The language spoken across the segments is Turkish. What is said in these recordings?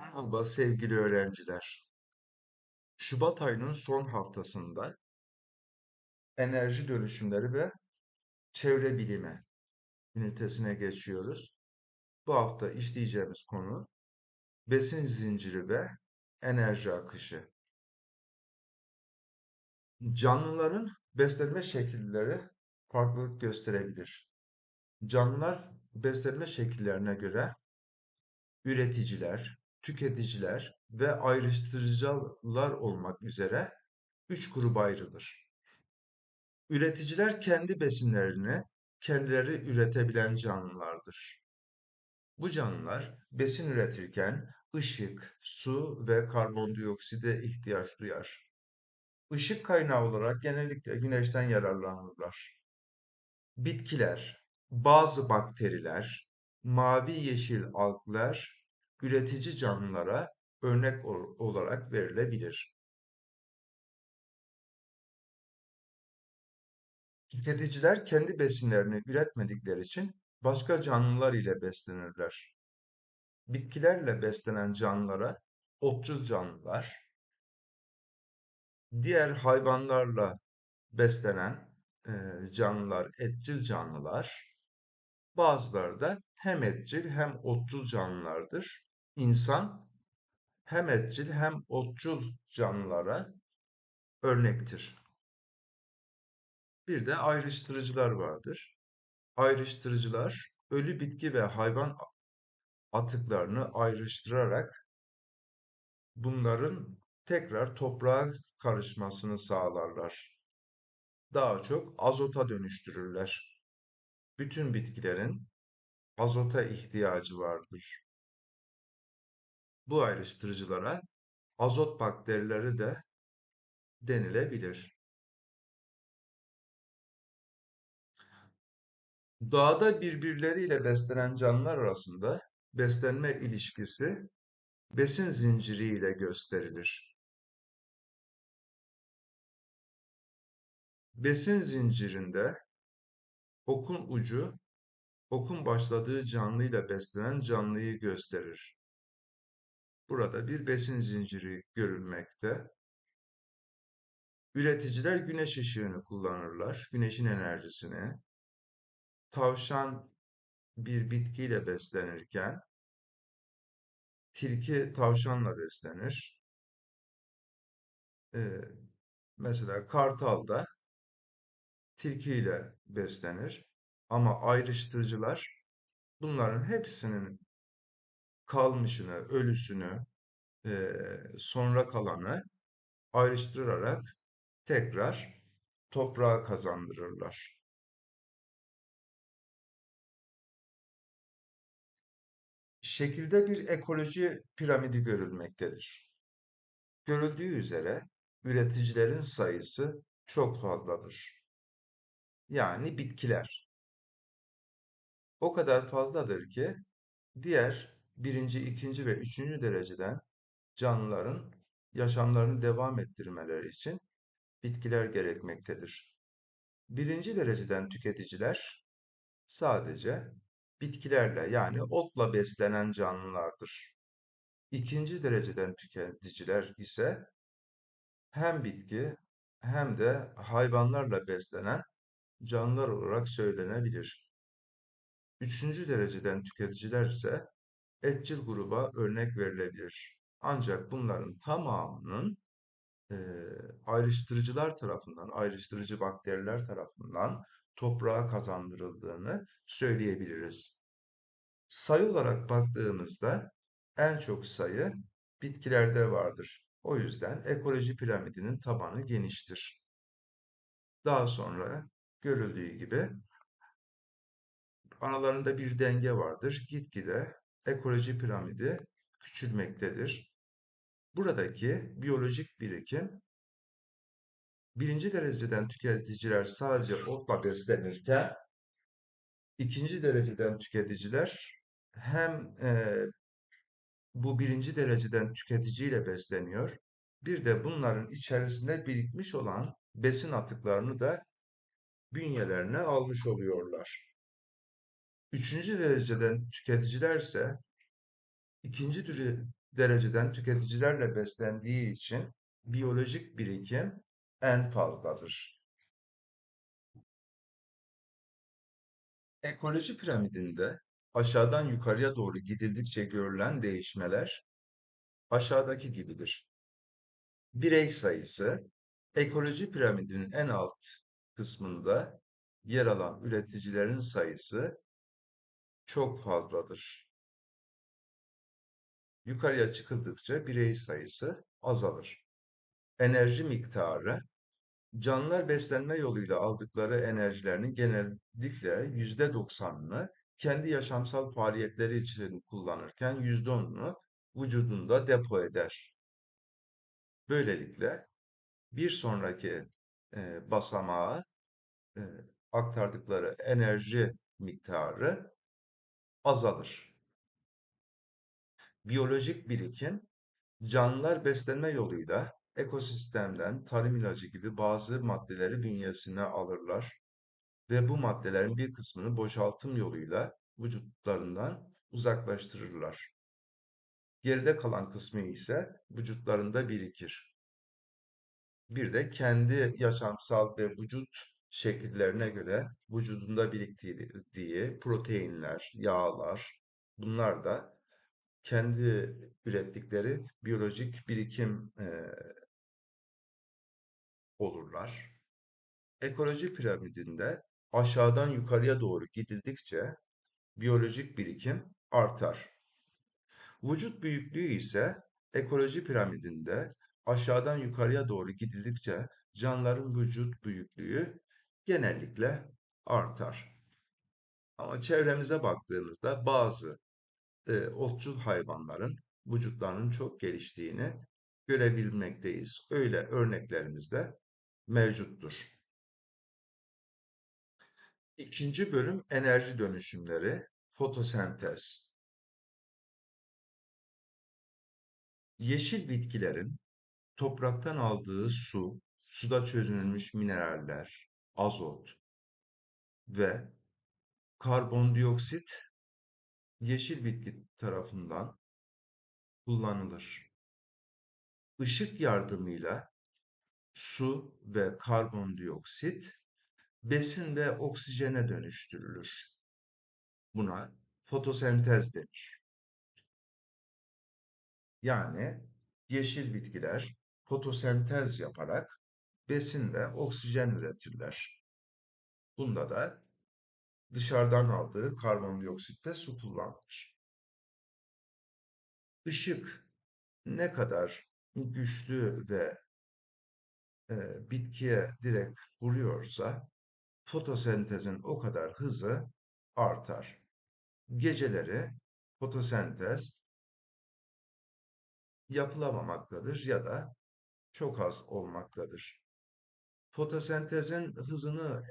Merhaba sevgili öğrenciler. Şubat ayının son haftasında enerji dönüşümleri ve çevre bilimi ünitesine geçiyoruz. Bu hafta işleyeceğimiz konu besin zinciri ve enerji akışı. Canlıların beslenme şekilleri farklılık gösterebilir. Canlılar beslenme şekillerine göre üreticiler, tüketiciler ve ayrıştırıcılar olmak üzere üç gruba ayrılır. Üreticiler kendi besinlerini kendileri üretebilen canlılardır. Bu canlılar besin üretirken ışık, su ve karbondioksite ihtiyaç duyar. Işık kaynağı olarak genellikle güneşten yararlanırlar. Bitkiler, bazı bakteriler, mavi yeşil algler üretici canlılara örnek olarak verilebilir. Tüketiciler kendi besinlerini üretmedikleri için başka canlılar ile beslenirler. Bitkilerle beslenen canlılara otçul canlılar, diğer hayvanlarla beslenen e, canlılar, etçil canlılar, bazıları da hem etçil hem otçul canlılardır. İnsan hem etçil hem otçul canlılara örnektir. Bir de ayrıştırıcılar vardır. Ayrıştırıcılar ölü bitki ve hayvan atıklarını ayrıştırarak bunların tekrar toprağa karışmasını sağlarlar. Daha çok azota dönüştürürler. Bütün bitkilerin azota ihtiyacı vardır. Bu ayrıştırıcılara azot bakterileri de denilebilir. Doğada birbirleriyle beslenen canlılar arasında beslenme ilişkisi besin zinciri ile gösterilir. Besin zincirinde okun ucu okun başladığı canlıyla beslenen canlıyı gösterir. Burada bir besin zinciri görülmekte. Üreticiler güneş ışığını kullanırlar, güneşin enerjisini. Tavşan bir bitkiyle beslenirken, tilki tavşanla beslenir. Ee, mesela kartal da tilkiyle beslenir. Ama ayrıştırıcılar bunların hepsinin kalmışını, ölüsünü, e, sonra kalanı ayrıştırarak tekrar toprağa kazandırırlar. Şekilde bir ekoloji piramidi görülmektedir. Görüldüğü üzere üreticilerin sayısı çok fazladır. Yani bitkiler. O kadar fazladır ki diğer birinci, ikinci ve üçüncü dereceden canlıların yaşamlarını devam ettirmeleri için bitkiler gerekmektedir. Birinci dereceden tüketiciler sadece bitkilerle yani otla beslenen canlılardır. İkinci dereceden tüketiciler ise hem bitki hem de hayvanlarla beslenen canlılar olarak söylenebilir. Üçüncü dereceden tüketiciler ise etçil gruba örnek verilebilir. Ancak bunların tamamının e, ayrıştırıcılar tarafından, ayrıştırıcı bakteriler tarafından toprağa kazandırıldığını söyleyebiliriz. Sayı olarak baktığımızda en çok sayı bitkilerde vardır. O yüzden ekoloji piramidinin tabanı geniştir. Daha sonra görüldüğü gibi aralarında bir denge vardır. Gitgide ekoloji piramidi küçülmektedir. Buradaki biyolojik birikim birinci dereceden tüketiciler sadece otla beslenirken ikinci dereceden tüketiciler hem e, bu birinci dereceden tüketiciyle besleniyor bir de bunların içerisinde birikmiş olan besin atıklarını da bünyelerine almış oluyorlar. Üçüncü dereceden tüketiciler ise ikinci dereceden tüketicilerle beslendiği için biyolojik birikim en fazladır. Ekoloji piramidinde aşağıdan yukarıya doğru gidildikçe görülen değişmeler aşağıdaki gibidir. Birey sayısı ekoloji piramidinin en alt kısmında yer alan üreticilerin sayısı çok fazladır. Yukarıya çıkıldıkça birey sayısı azalır. Enerji miktarı canlılar beslenme yoluyla aldıkları enerjilerinin genellikle yüzde doksanını kendi yaşamsal faaliyetleri için kullanırken yüzde onunu vücudunda depo eder. Böylelikle bir sonraki e, basamağa e, aktardıkları enerji miktarı azalır. Biyolojik birikim canlılar beslenme yoluyla ekosistemden tarım ilacı gibi bazı maddeleri bünyesine alırlar ve bu maddelerin bir kısmını boşaltım yoluyla vücutlarından uzaklaştırırlar. Geride kalan kısmı ise vücutlarında birikir. Bir de kendi yaşamsal ve vücut şekillerine göre vücudunda biriktirdiği proteinler, yağlar, bunlar da kendi ürettikleri biyolojik birikim e, olurlar. Ekoloji piramidinde aşağıdan yukarıya doğru gidildikçe biyolojik birikim artar. Vücut büyüklüğü ise ekoloji piramidinde aşağıdan yukarıya doğru gidildikçe canlıların vücut büyüklüğü genellikle artar. Ama çevremize baktığımızda bazı e, otçul hayvanların vücutlarının çok geliştiğini görebilmekteyiz. Öyle örneklerimiz de mevcuttur. İkinci bölüm enerji dönüşümleri, fotosentez. Yeşil bitkilerin topraktan aldığı su, suda çözünülmüş mineraller, azot ve karbondioksit yeşil bitki tarafından kullanılır. Işık yardımıyla su ve karbondioksit besin ve oksijene dönüştürülür. Buna fotosentez denir. Yani yeşil bitkiler fotosentez yaparak besin ve oksijen üretirler. Bunda da dışarıdan aldığı karbondioksit ve su kullanılır. Işık ne kadar güçlü ve e, bitkiye direkt vuruyorsa fotosentezin o kadar hızı artar. Geceleri fotosentez yapılamamaktadır ya da çok az olmaktadır. Fotosentezin hızını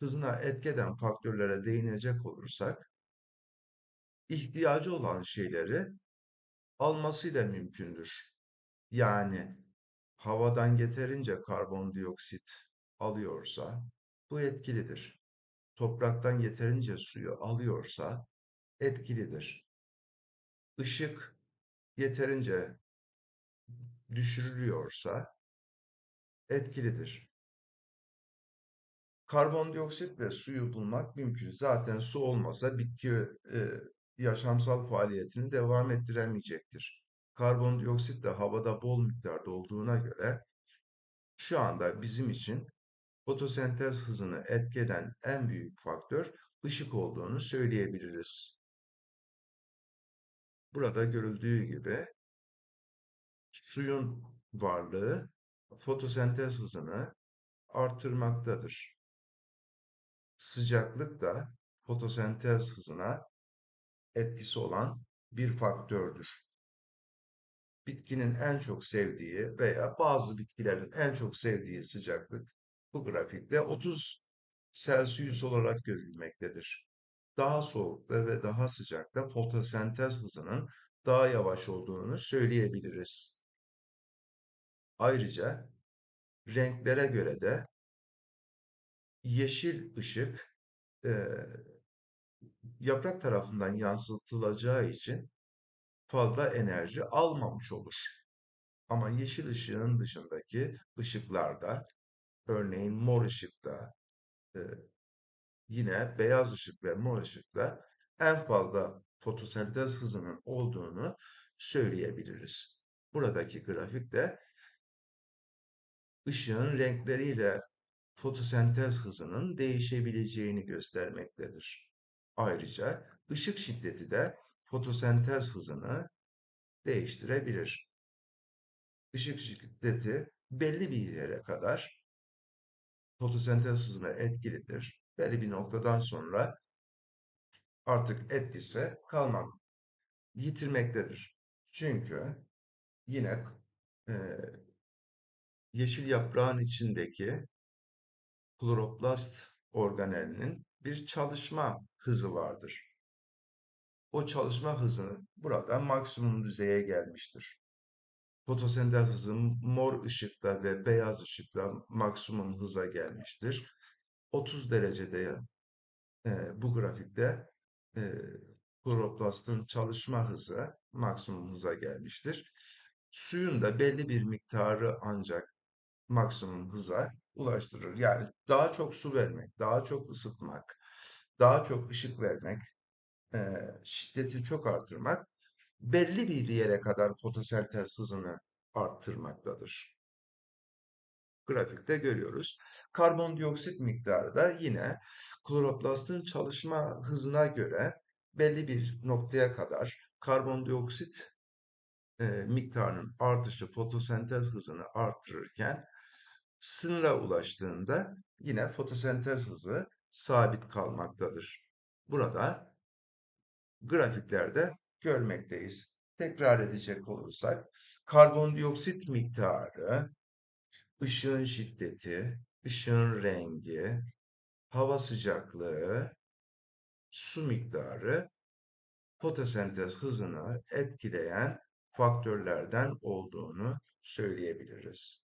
hızına etkeden faktörlere değinecek olursak, ihtiyacı olan şeyleri almasıyla mümkündür. Yani havadan yeterince karbondioksit alıyorsa bu etkilidir. Topraktan yeterince suyu alıyorsa etkilidir. Işık yeterince düşürülüyorsa etkilidir. Karbondioksit ve suyu bulmak mümkün. Zaten su olmasa bitki e, yaşamsal faaliyetini devam ettiremeyecektir. Karbondioksit de havada bol miktarda olduğuna göre şu anda bizim için fotosentez hızını etkeden en büyük faktör ışık olduğunu söyleyebiliriz. Burada görüldüğü gibi suyun varlığı fotosentez hızını artırmaktadır. Sıcaklık da fotosentez hızına etkisi olan bir faktördür. Bitkinin en çok sevdiği veya bazı bitkilerin en çok sevdiği sıcaklık bu grafikte 30 Celsius olarak görülmektedir. Daha soğukta ve daha sıcakta fotosentez hızının daha yavaş olduğunu söyleyebiliriz. Ayrıca renklere göre de yeşil ışık e, yaprak tarafından yansıtılacağı için fazla enerji almamış olur. Ama yeşil ışığın dışındaki ışıklarda, örneğin mor ışıkta, e, yine beyaz ışık ve mor ışıkta en fazla fotosentez hızının olduğunu söyleyebiliriz. Buradaki grafikte ışığın renkleriyle fotosentez hızının değişebileceğini göstermektedir. Ayrıca ışık şiddeti de fotosentez hızını değiştirebilir. Işık şiddeti belli bir yere kadar fotosentez hızına etkilidir. Belli bir noktadan sonra artık etkisi kalmak, yitirmektedir. Çünkü yine e, yeşil yaprağın içindeki kloroplast organelinin bir çalışma hızı vardır. O çalışma hızı burada maksimum düzeye gelmiştir. Fotosentez hızı mor ışıkta ve beyaz ışıkta maksimum hıza gelmiştir. 30 derecede e, bu grafikte e, kloroplastın çalışma hızı maksimum hıza gelmiştir. Suyun da belli bir miktarı ancak maksimum hıza ulaştırır. Yani daha çok su vermek, daha çok ısıtmak, daha çok ışık vermek, e, şiddeti çok artırmak belli bir yere kadar fotosentez hızını arttırmaktadır. Grafikte görüyoruz. Karbondioksit miktarı da yine kloroplastın çalışma hızına göre belli bir noktaya kadar karbondioksit e, miktarının artışı fotosentez hızını artırırken sınıra ulaştığında yine fotosentez hızı sabit kalmaktadır. Burada grafiklerde görmekteyiz. Tekrar edecek olursak karbondioksit miktarı, ışığın şiddeti, ışığın rengi, hava sıcaklığı, su miktarı fotosentez hızını etkileyen faktörlerden olduğunu söyleyebiliriz.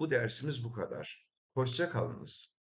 Bu dersimiz bu kadar. Hoşça kalınız.